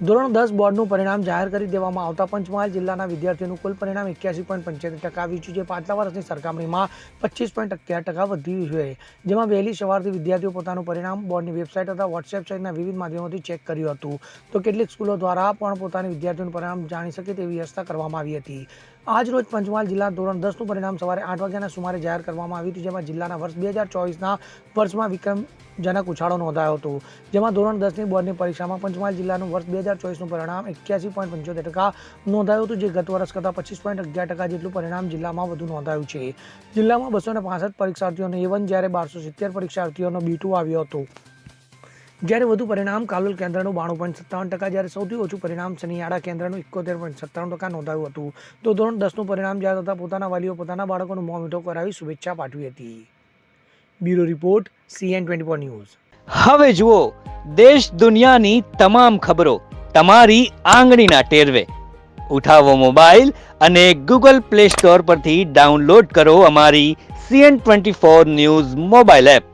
ધોરણ દસ બોર્ડનું પરિણામ જાહેર કરી દેવામાં આવતા પંચમહાલ જિલ્લાના વિદ્યાર્થીઓનું કુલ પરિણામ એક્યાસી પોઈન્ટ પંચોતેર ટકા આવ્યું છે. જે પાછલા વર્ષની સરખામણીમાં પચીસ પોઈન્ટ અગિયાર ટકા વધ્યું છે. જેમાં વહેલી સવારથી વિદ્યાર્થીઓ પોતાનું પરિણામ બોર્ડની વેબસાઇટ તથા વોટ્સએપ સહિતના વિવિધ માધ્યમોથી ચેક કર્યું હતું. તો કેટલીક સ્કૂલો દ્વારા પણ પોતાની વિદ્યાર્થીઓનું પરિણામ જાણી શકે તેવી વ્યવસ્થા કરવામાં આવી હતી. આજ રોજ પંચમહાલ જિલ્લા ધોરણ દસનું પરિણામ સવારે આઠ વાગ્યાના સુમારે જાહેર કરવામાં આવ્યું હતું, જેમાં જિલ્લાના વર્ષ બે હજાર ચોવીસના વર્ષમાં વિક્રમજનક ઉછાળો નોંધાયો હતો. જેમાં ધોરણ દસની બોર્ડની પરીક્ષામાં પંચમહાલ જિલ્લાનું વર્ષ બે હજાર ચોવીસનું પરિણામ એક્યાસી પોઈન્ટ પંચોતેર ટકા નોંધાયું હતું, જે ગત વર્ષ કરતાં પચીસ પોઈન્ટ અગિયાર ટકા જેટલું પરિણામ જિલ્લામાં વધુ નોંધાયું છે. જિલ્લામાં બસો ને પરીક્ષાર્થીઓનો એ વન જ્યારે બારસો સિત્તેર પરીક્ષાર્થીઓનો બી આવ્યો હતો. જ્યારે વધુ પરિણામ કાલોલ કેન્દ્રનું બાણું પોઈન્ટ સત્તાવન ટકા, જ્યારે સૌથી ઓછું પરિણામ શનિયાળા કેન્દ્રનું એકોતેર પોઈન્ટ સત્તાવન ટકા નોંધાયું હતું. તો ધોરણ દસનું પરિણામ જાહેર થતાં પોતાના વાલીઓ પોતાના બાળકોનું મોં મીઠો કરાવી શુભેચ્છા પાઠવી હતી. Bureau report, CN twenty four news. હવે જુઓ, દેશ દુનિયાની તમામ ખબરો તમારી આંગળીના ટેરવે. ઉઠાવો મોબાઈલ અને ગૂગલ પ્લે સ્ટોર પરથી ડાઉનલોડ કરો અમારી CN twenty four news mobile app.